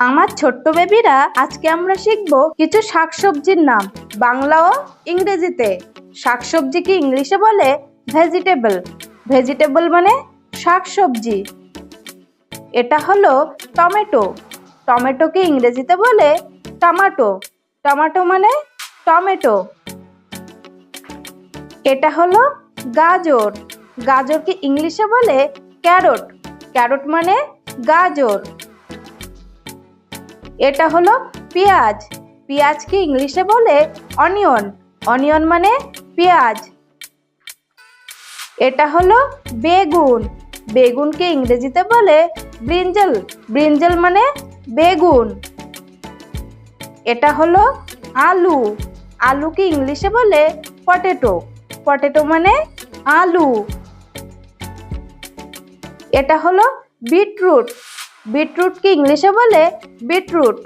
আমার ছোট্ট বেবিরা, আজকে আমরা শিখব কিছু শাকসবজির নাম। বাংলা ও ইংরেজিতে। শাকসবজিকে ইংলিশে বলে? ভেজিটেবল ভেজিটেবল মানে শাকসবজি। এটা হলো টমেটো। টমেটোকে ইংরেজিতে বলে? টমাটো। টমাটো মানে টমেটো। এটা হলো গাজর। গাজরকে ইংলিশে বলে? ক্যারট। ক্যারট মানে গাজর। এটা হলো পেঁয়াজ। পেঁয়াজকে ইংলিশে বলে অনিয়ন? অনিয়ন মানে পেঁয়াজ। এটা হলো বেগুন। বেগুনকে ইংরেজিতে বলে ব্রিঞ্জল? ব্রিঞ্জল মানে বেগুন। এটা হলো আলু। আলুকে ইংলিশে বলে পটেটো? পটেটো মানে আলু। এটা হলো বিটরুট। বিটরুটকে ইংলিশে বলে বিটরুট।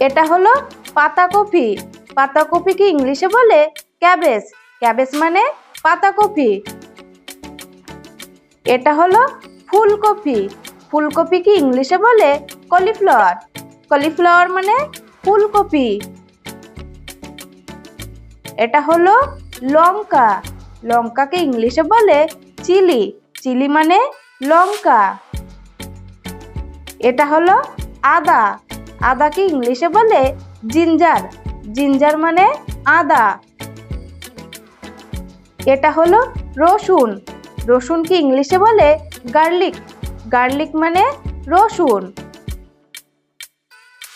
এটা হলো পাতাকপি। পাতাকপিকে ইংলিশে বলে ক্যাবেজ। ক্যাবেজ মানে পাতাকপি। এটা হলো ফুলকপি। ফুলকপিকে ইংলিশে বলে কলিফ্লাওয়ার। কলিফ্লাওয়ার মানে ফুলকপি। এটা হলো লঙ্কা। লঙ্কাকে ইংলিশে বলে চিলি। চিলি মানে লঙ্কা। এটা হলো আদা। আদাকে ইংলিশে বলে জিঞ্জার। জিঞ্জার মানে আদা। এটা হলো রসুন। রসুনকে ইংলিশে বলে গার্লিক। গার্লিক মানে রসুন।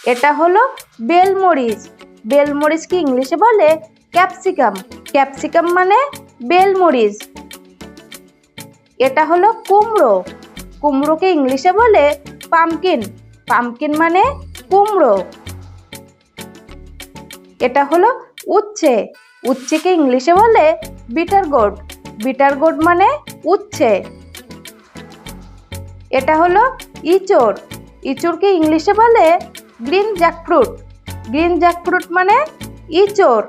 এটা হলো বেলমরিচ। বেলমরিচকে ইংলিশে বলে ক্যাপসিকাম। ক্যাপসিকাম মানে বেলমরিচ। এটা হলো কুমড়ো। কুমড়োকে ইংলিশে বলে পামকিন পামকিন মানে কুমড়ো। এটা হলো উচ্ছে। উচ্ছেকে ইংলিশে বলে বিটার গোড বিটার গোড মানে উচ্ছে। এটা হলো ইচড়। ইচড়কে ইংলিশে বলে গ্রিন জ্যাকফ্রুট গ্রিন জ্যাকফ্রুট মানে ইচড়।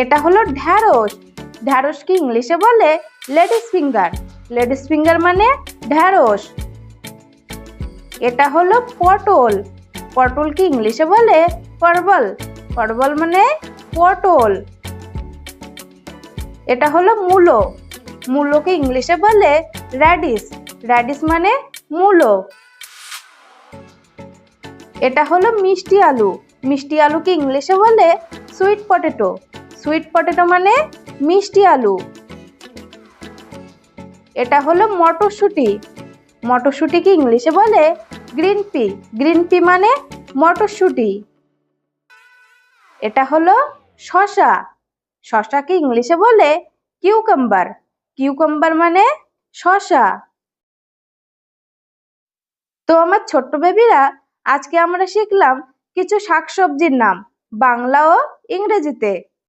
এটা হলো ঢ্যাঁড়স। ঢ্যাঁড়সকে ইংলিশে বলে লেডিস ফিঙ্গার। লেডিস ফিঙ্গার মানে ঢ্যাঁড়স। এটা হলো পটল। পটলকে ইংলিশে বলে? পরবল। পরবল মানে পটল। এটা হলো মূলো। মূলোকে ইংলিশে বলে র্যাডিস। র্যাডিস মানে মূলো। এটা হলো মিষ্টি আলু। মিষ্টি আলুকে ইংলিশে বলে সুইট পটেটো। সুইট পটেটো মানে মিষ্টি আলু। এটা হলো মটরশুঁটি। মটরশুঁটিকে ইংলিশে বলে গ্রিন পি। গ্রিন পি মানে মটরশুঁটি। এটা হলো শশা। শশাকে ইংলিশে বলে কিউকাম্বার। কিউকাম্বার মানে শশা। তো আমার ছোট্ট বেবিরা, আজকে আমরা শিখলাম কিছু শাকসবজির নাম, বাংলা ও ইংরেজিতে।